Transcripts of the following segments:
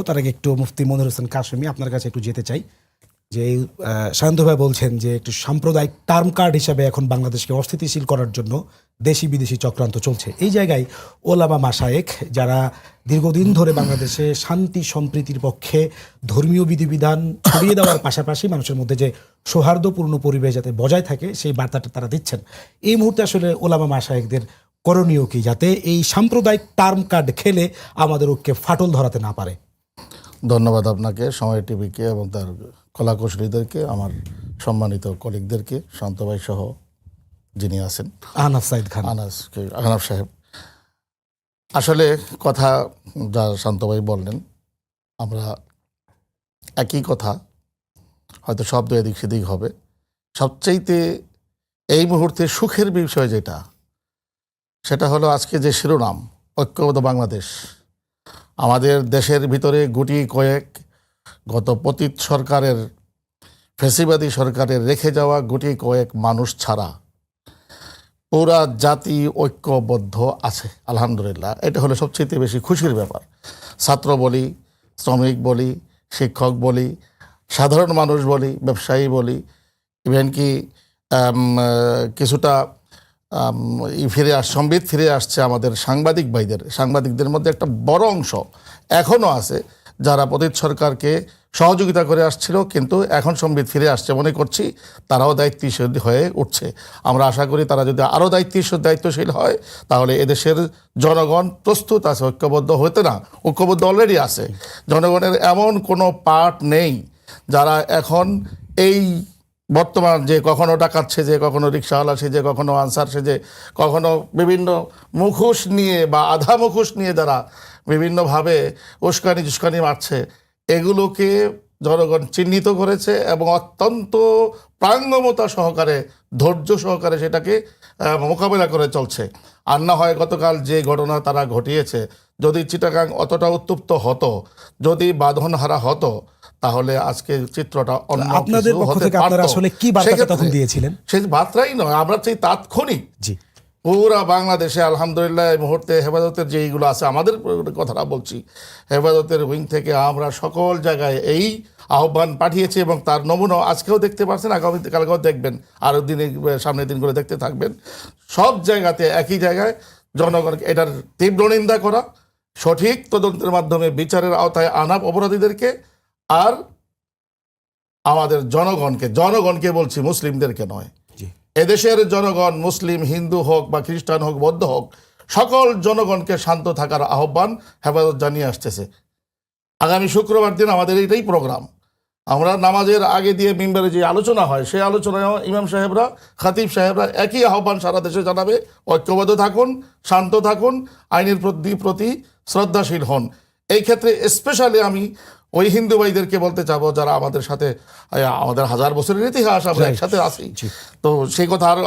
তার আগে একটু মুফতি মনির হোসেন কাশেমি আপনার কাছে একটু যেতে চাই। যে আহ, ভাই বলছেন যে একটু সাম্প্রদায়িক টার্ম কার্ড হিসাবে এখন বাংলাদেশকে অস্থিতিশীল করার জন্য দেশি বিদেশি চক্রান্ত চলছে। এই জায়গায় ওলামা মাসায়েক যারা দীর্ঘদিন ধরে বাংলাদেশে শান্তি সম্প্রীতির পক্ষে ধর্মীয় বিধিবিধান ছড়িয়ে দেওয়ার পাশাপাশি মানুষের মধ্যে যে সৌহার্দ্যপূর্ণ পরিবেশ যাতে বজায় থাকে সেই বার্তাটা তারা দিচ্ছেন। এই মুহূর্তে আসলে ওলামা মাসায়েকদের করণীয় কি যাতে এই সাম্প্রদায়িক টার্ম কার্ড খেলে আমাদের ঐক্যে ফাটল ধরাতে না পারে? ধন্যবাদ আপনাকে সময় টিভিকে এবং তার কলাকুশলীদেরকে আমার সম্মানিত কলিগদেরকে শান্তভাই সহ যিনি আছেন। আহনাফ সাইদ খান। আনাস আনাফ সাহেব। আসলে কথা যা শান্তভাই বললেন আমরা একই কথা হয়তো শব্দ এদিক সেদিক হবে। সবচাইতে এই মুহূর্তে সুখের বিষয় যেটা সেটা হলো আজকে যে শিরোনাম ঐক্যবদ্ধ বাংলাদেশ। আমাদের দেশের ভিতরে গুটি কয়েক গত পতীত সরকারের, ফেসিবাদী সরকারের রেখে যাওয়া গুটি কয়েক মানুষ ছাড়া পুরা জাতি ঐক্যবদ্ধ আছে, আলহামদুলিল্লাহ। এটা হলো সবচেয়ে বেশি খুশির ব্যাপার। ছাত্র বলি, শ্রমিক বলি, শিক্ষক বলি, সাধারণ মানুষ বলি, ব্যবসায়ী বলি ইভেন কি কিছুটা ফিরে আস, সম্বিত ফিরে আসছে আমাদের সাংবাদিক ভাইদের, সাংবাদিকদের মধ্যে একটা বড় অংশ এখনও আছে যারা পতীত সরকারকে সহযোগিতা করে আসছিল, কিন্তু এখন সম্বিত ফিরে আসছে মনে করছি তারাও দায়িত্বশীল হয়ে উঠছে। আমরা আশা করি তারা যদি আরও দায়িত্বশীল দায়িত্বশীল হয়, তাহলে এদেশের জনগণ প্রস্তুত আছে, ঐক্যবদ্ধ হতে না, ঐক্যবদ্ধ অলরেডি আছে। জনগণের এমন কোনো পার্ট নেই যারা এখন এই বর্তমান যে কখনো ডাকাত সেজে কখনো রিক্সাওয়ালা সেজে কখনো আনসার সেজে কখনো বিভিন্ন মুখোশ নিয়ে বা আধা মুখোশ নিয়ে যারা বিভিন্নভাবে উস্কানি জুস্কানি মারছে, এগুলোকে জনগণ চিহ্নিত করেছে এবং অত্যন্ত প্রাঙ্গমতা সহকারে, ধৈর্য সহকারে সেটাকে মোকাবেলা করে চলছে। আর না হয় গতকাল যে ঘটনা তারা ঘটিয়েছে, যদি চিটাগাং অতটা উত্তপ্ত হতো, যদি বাঁধনহারা হতো তাহলে আজকে চিত্রটা অন্য আপনাদের পক্ষ থেকে আপনারা আসলে কি সেক্ষেত্রে তখন দিয়েছিলেন? সেই বার্তাই নয় আমরা সেই তাৎক্ষণিক জি। পুরা বাংলাদেশে আলহামদুলিল্লাহ এই মুহূর্তে হেফাজতের যে এইগুলো আছে আমাদের কথাটা বলছি হেফাজতের উইং থেকে আমরা সকল জায়গায় এই আহ্বান পাঠিয়েছি এবং তার নমুনা আজকেও দেখতে পাচ্ছেন আগামী কালকেও দেখবেন আরও দিনে সামনের দিনগুলো দেখতে থাকবেন। সব জায়গাতে একই জায়গায় জনগণকে এটার তীব্র নিন্দা করা সঠিক তদন্তের মাধ্যমে বিচারের আওতায় আনা অপরাধীদেরকে আর আমাদের জনগণকে জনগণকে বলছি মুসলিমদেরকে নয়। এদেশের জনগণ মুসলিম হিন্দু হোক বা খ্রিস্টান হোক বৌদ্ধ হোক সকল জনগণকে শান্ত থাকার আহ্বান হেফাজত জানিয়ে আসতেছে। আগামী শুক্রবার দিন আমাদের এইটাই প্রোগ্রাম। আমরা নামাজের আগে দিয়ে মিম্বারে যে আলোচনা হয় সেই আলোচনায় ইমাম সাহেবরা খাতিব সাহেবরা একই আহ্বান সারা দেশে জানাবে। ঐক্যবদ্ধ থাকুন শান্ত থাকুন আইনের প্রতি প্রতি শ্রদ্ধাশীল হন। এই ক্ষেত্রে স্পেশালি আমি ওই হিন্দু ভাইদেরকে বলতে চাবো যারা আমাদের সাথে আমাদের হাজার বছরের ইতিহাস আমরা একসাথে আছি। তো সেই কথা আর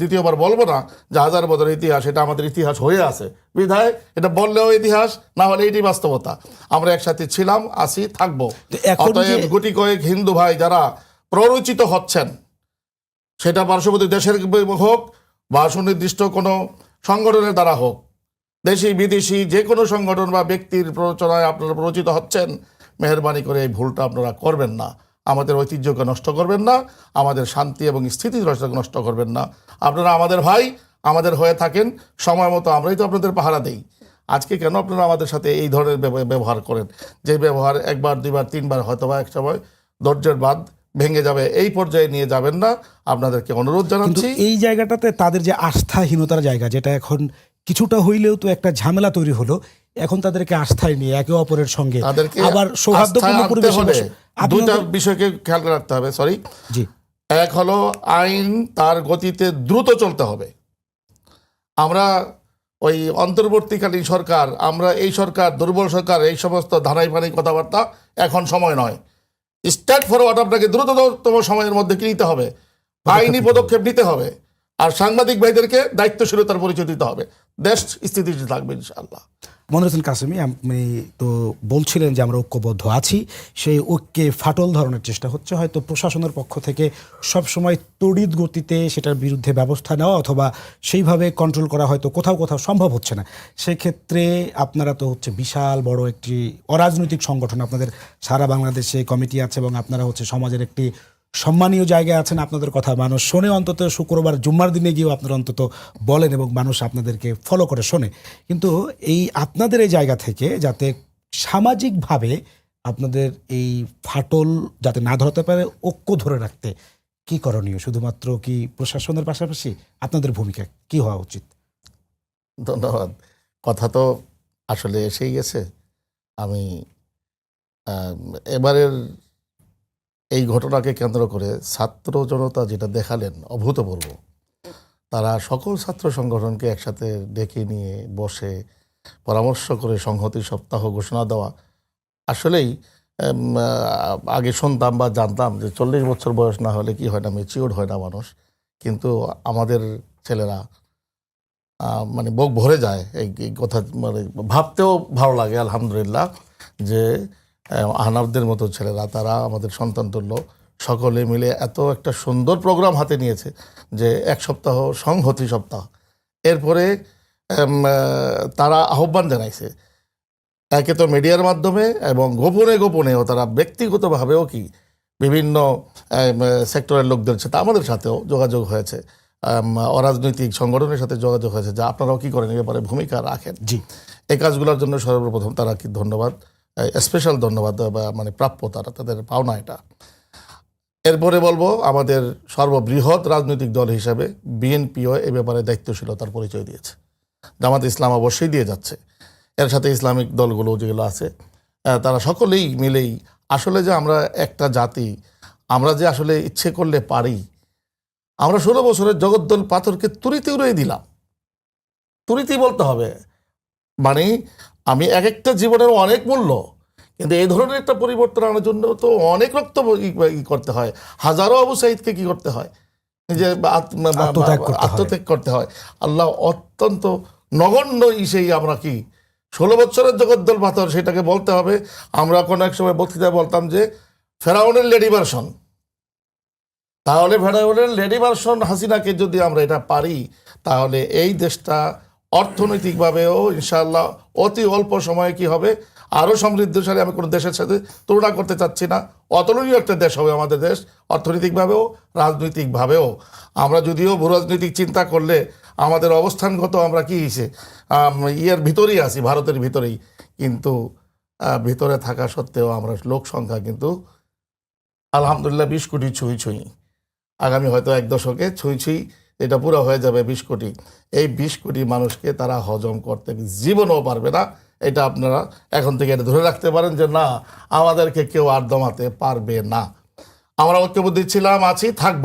দ্বিতীয়বার বলব না যে হাজার বছরের ইতিহাস এটা আমাদের ইতিহাস হয়ে আছে। বিধায় এটা বললেও ইতিহাস না হলে এটি বাস্তবতা। আমরা একসাথে ছিলাম আছি থাকব। অতএব গুটি কয়েক হিন্দু ভাই যারা প্ররোচিত হচ্ছেন সেটা পার্শ্ববর্তী দেশের হোক বা সুনির্দিষ্ট কোনো সংগঠনের দ্বারা হোক দেশি বিদেশি যে কোনো সংগঠন বা ব্যক্তির প্ররোচনায় আপনারা প্ররোচিত হচ্ছেন মেহরবানি করে এই ভুলটা আপনারা করবেন না। আমাদের ঐতিহ্যকে নষ্ট করবেন না আমাদের শান্তি এবং স্থিতি নষ্ট করবেন না। আপনারা আমাদের ভাই আমাদের হয়ে থাকেন সময় মতো আমরাই তো আপনাদের পাহারা দেই। আজকে কেন আপনারা আমাদের সাথে এই ধরনের ব্যবহার করেন? যে ব্যবহার একবার দুইবার তিনবার হয়তো বা এক সময় ধৈর্যের বাদ ভেঙে যাবে এই পর্যায়ে নিয়ে যাবেন না। আপনাদেরকে অনুরোধ জানাচ্ছি এই জায়গাটাতে তাদের যে আস্থাহীনতার জায়গা যেটা এখন কিছুটা হইলেও তো একটা ঝামেলা তৈরি হলো এখন তাদেরকে আস্থায় নিয়ে একে অপরের সঙ্গে। তাদেরকে আবার সৌহার্দ্যপূর্ণ পরিবেশে দুইটা বিষয়কে খেয়াল রাখতে হবে সরি জি। এক হলো আইন তার গতিতে দ্রুত চলতে হবে। আমরা ওই অন্তর্বর্তীকালীন সরকার আমরা এই সরকার দুর্বল সরকার এই সমস্ত ধারাই ফানি কথাবার্তা এখন সময় নয়। স্ট্যাট ফরওয়ার্ড আপনাকে দ্রুততম সময়ের মধ্যে কি নিতে হবে? আইনি পদক্ষেপ নিতে হবে। আর সাংবাদিক ভাইদেরকে দায়িত্বশীলতার পরিচয় দিতে হবে। দেশ স্থিতিশীল থাকবে ইনশাআল্লাহ। মনির হোসেন কাসেমি, আপনি তো বলছিলেন যে আমরা ঐক্যবদ্ধ আছি। সেই ঐক্যে ফাটল ধরনের চেষ্টা হচ্ছে। হয়তো প্রশাসনের পক্ষ থেকে সবসময় তড়িৎ গতিতে সেটার বিরুদ্ধে ব্যবস্থা নেওয়া অথবা সেইভাবে কন্ট্রোল করা হয়তো কোথাও কোথাও সম্ভব হচ্ছে না। সেক্ষেত্রে আপনারা তো হচ্ছে বিশাল বড় একটি অরাজনৈতিক সংগঠন। আপনাদের সারা বাংলাদেশে কমিটি আছে এবং আপনারা হচ্ছে সমাজের একটি সম্মানীয় জায়গায় আছেন আপনাদের কথা মানুষ শোনে, অন্তত শুক্রবার, জুম্মার দিনে গিয়েও আপনারা অন্তত বলেন এবং মানুষ আপনাদেরকে ফলো করে, শোনে। কিন্তু এই আপনাদের এই জায়গা থেকে যাতে সামাজিকভাবে আপনাদের এই ফাটল যাতে না ধরতে পারে, ঐক্য ধরে রাখতে কি করণীয়? শুধুমাত্র কি প্রশাসনের পাশাপাশি? আপনাদের ভূমিকা কি হওয়া উচিত? ধন্যবাদ। কথা তো আসলে এসেই গেছে। আমি এবারের এই ঘটনাকে কেন্দ্র করে ছাত্র জনতা যেটা দেখালেন, অভূতপূর্ব। তারা সকল ছাত্র সংগঠনকে একসাথে ডেকে নিয়ে বসে পরামর্শ করে সংহতি সপ্তাহ ঘোষণা দেওয়া। আসলেই আগে শুনতাম বা জানতাম যে চল্লিশ বছর বয়স না হলে কি হয় না মেচিওর হয় না মানুষ। কিন্তু আমাদের ছেলেরা মানে বুক ভরে যায়। এই কথা মানে ভাবতেও ভালো লাগে, আলহামদুলিল্লাহ, যে আহনাবদের মতো ছেলেরা তারা আমাদের সন্তান তুল্য। সকলে মিলে এত একটা সুন্দর প্রোগ্রাম হাতে নিয়েছে যে এক সপ্তাহ সংহতি সপ্তাহ। এরপরে তারা আহ্বান জানাইছে একে তো মিডিয়ার মাধ্যমে এবং গোপনে গোপনেও তারা ব্যক্তিগতভাবেও কি বিভিন্ন সেক্টরের লোকদের সাথে আমাদের সাথেও যোগাযোগ হয়েছে। অরাজনৈতিক সংগঠনের সাথে যোগাযোগ হয়েছে যা আপনারাও কি করেন এ ব্যাপারে ভূমিকা রাখেন। জি। এই কাজগুলোর জন্য সর্বপ্রথম তারা কি ধন্যবাদ? স্পেশাল ধন্যবাদ, বা মানে প্রাপ্য তারা, তাদের পাওনা এটা। এরপরে বলব, আমাদের সর্ববৃহৎ রাজনৈতিক দল হিসাবে বিএনপিও এ ব্যাপারে দায়িত্বশীলতার পরিচয় দিয়েছে। জামাত ইসলাম অবশ্যই দিয়ে যাচ্ছে। এর সাথে ইসলামিক দলগুলো যেগুলো আছে তারা সকলেই মিলেই আসলে যে আমরা একটা জাতি, আমরা যে আসলে ইচ্ছে করলে পারি, আমরা ষোলো বছরের জগদ্দল পাথরকে তুরিতে উড়িয়ে দিলাম। তুরিতেই বলতে হবে মানে আমি এক একটা জীবনের অনেক মূল্য কিন্তু এই ধরনের একটা পরিবর্তন আনার জন্য তো অনেক রক্ত ই- করতে হয়। হাজারো আবু সাইদকে কি করতে হয়? যে হয়। আত্মত্যাগ করতে হয়। আল্লাহ অত্যন্ত নগণ্য ইসেই আমরা কি? ষোলো বছরের জগদ্দল পাথর সেটাকে বলতে হবে। আমরা কোনো এক সময় বক্তৃতায় বলতাম যে ফেরাউনের লেডি ভার্সন। তাহলে ফেরাউনের লেডি ভার্সন হাসিনাকে যদি আমরা এটা পারি তাহলে এই দেশটা অর্থনৈতিকভাবেও ইনশাআল্লাহ অতি অল্প সময়ে কি হবে? আরও সমৃদ্ধশালী আমি কোনো দেশের সাথে তুলনা করতে চাচ্ছি না। অতুলনীয় একটা দেশ হবে আমাদের দেশ, অর্থনৈতিকভাবেও, রাজনৈতিকভাবেও। আমরা যদিও ভূরাজনৈতিক চিন্তা করলে আমাদের অবস্থানগত আমরা কী হিসে ইয়ের ভিতরেই আছি, ভারতের ভিতরেই। কিন্তু ভিতরে থাকা সত্ত্বেও আমরা লোক সংখ্যা কিন্তু আলহামদুলিল্লাহ বিশ কোটি ছুঁই ছুঁই। আগামী হয়তো এক দশকে ছুঁই ছুঁই এটা পুরো হয়ে যাবে বিশ কোটি। এই বিশ কোটি মানুষকে তারা হজম করতে জীবনও পারবে না। এটা আপনারা এখন থেকে এটা ধরে রাখতে পারেন যে না আমাদেরকে কেউ আর দমাতে পারবে না। আমরা ঐক্যবদ্ধ ছিলাম আছি থাকব।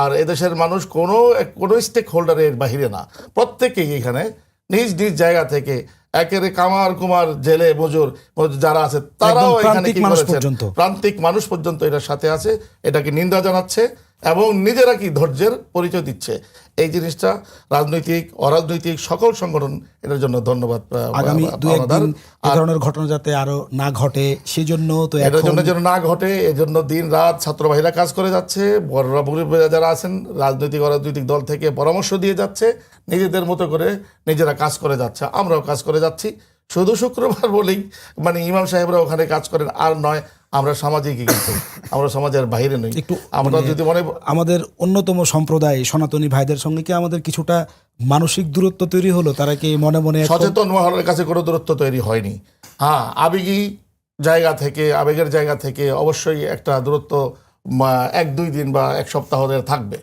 আর এদেশের মানুষ কোনো কোনো স্টেক হোল্ডারের বাহিরে না। প্রত্যেকেই এখানে নিজ নিজ জায়গা থেকে একেবারে কামার কুমার জেলে মজুর মজুর যারা আছে তারাও এখানে কি করেছেন? প্রান্তিক মানুষ পর্যন্ত এটার সাথে আছে। এটাকে নিন্দা জানাচ্ছে। এবং নিজেরা কি ধৈর্যের পরিচয় দিচ্ছে? এই জিনিসটা রাজনৈতিক অরাজনৈতিক সকল সংগঠন এটার জন্য ধন্যবাদ আগামী দু একদিন এই ধরনের ঘটনা যাতে আরও না ঘটে সেজন্য তো এটার জন্য যেন না ঘটে এজন্য দিন রাত ছাত্র ভাইরা কাজ করে যাচ্ছে বড়রা বুড়িরা যারা আছেন রাজনৈতিক অরাজনৈতিক দল থেকে পরামর্শ দিয়ে যাচ্ছে নিজেদের মতো করে নিজেরা কাজ করে যাচ্ছে আমরাও কাজ করে যাচ্ছি। শুধু শুক্রবার বলেই মানে ইমাম সাহেবরা ওখানে কাজ করেন আর নয় আমরা সামাজিকই কিন্তু আমরা সমাজের বাইরে নই। একটু আমরা মানে যদি মনে আমাদের অন্যতম সম্প্রদায় সনাতনী ভাইদের সঙ্গে কি আমাদের কিছুটা মানসিক দূরত্ব তৈরি হলো? তারা কি মনে মনে সচেতন মহলের কাছে কোনো দূরত্ব তৈরি হয়নি। হ্যাঁ আবেগী জায়গা থেকে আবেগের জায়গা থেকে অবশ্যই একটা দূরত্ব এক দুই দিন বা এক সপ্তাহ থাকবে।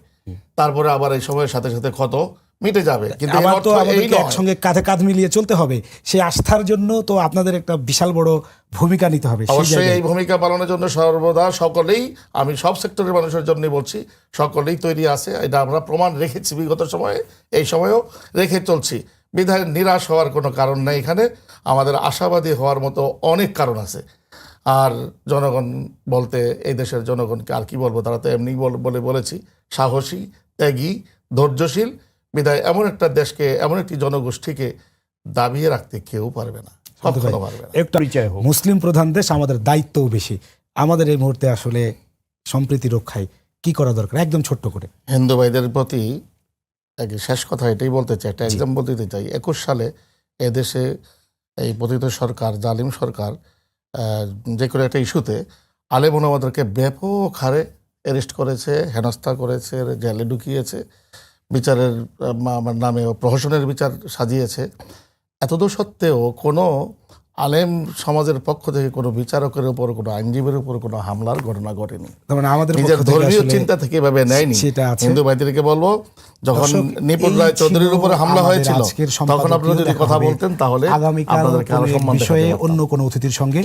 তারপরে আবার এই সময়ের সাথে সাথে ক্ষত মিটে যাবে কিন্তু আবার তো আমাদেরকে একসঙ্গে কাঁধে কাঁধ মিলিয়ে চলতে হবে। সেই আস্থার জন্য তো আপনাদের একটা বিশাল বড় ভূমিকা নিতে হবে অবশ্যই এই ভূমিকা পালনের জন্য সর্বদা সকলেই আমি সব সেক্টরের মানুষের জন্য বলছি সকলেই তৈরি আছে এটা আমরা প্রমাণ রেখেছি বিগত সময়ে এই সময়েও রেখে চলছি। বিধায় নিরাশ হওয়ার কোনো কারণ নেই এখানে আমাদের আশাবাদী হওয়ার মতো অনেক কারণ আছে। আর জনগণ বলতে এই দেশের জনগণকে আর কি বলব তারা তো এমনি বল- বলে বলেছি সাহসী ত্যাগী ধৈর্যশীল বিধায় এমন একটা দেশকে এমন একটি জনগোষ্ঠীকে দাবিয়ে রাখতে কেউ পারবে না কখনো পারবে না। একটা পরিচয় হোক। মুসলিম প্রধান দেশ আমাদের দায়িত্বও বেশি। আমাদের এই মুহূর্তে আসলে সম্প্রীতি রক্ষায় কি করা দরকার? একদম ছোট্ট করে। হিন্দু ভাইদের প্রতি এক শেষ কথা এটাই বলতে চাই একটা এক্সাম্পল দিতে চাই। একুশ সালে এদেশে এই পতিত সরকার জালিম সরকার যে কোনো একটা ইস্যুতে আলেম ওলামাদেরকে ব্যাপক হারে অ্যারেস্ট করেছে হেনস্থা করেছে জেলে ঢুকিয়েছে। বিচারের নামে ও প্রহসনের বিচার সাজিয়েছে। এতদূর সত্ত্বেও কোনো আলেম সমাজের পক্ষ থেকে কোনো বিচারকের উপর কোনো আইনজীবীর উপর কোনো হামলার ঘটনা ঘটেনি। মানে আমাদের নিজের ধর্মীয় চিন্তা থেকে এভাবে নেয়নি। হিন্দু ভাইদেরকে বলব যখন নিপুণ রায় চৌধুরীর উপরে হামলা হয়েছিল তখন আপনারা যদি কথা বলতেন তাহলে আগামীকাল বিষয়ে অন্য কোনো অতিথির সঙ্গে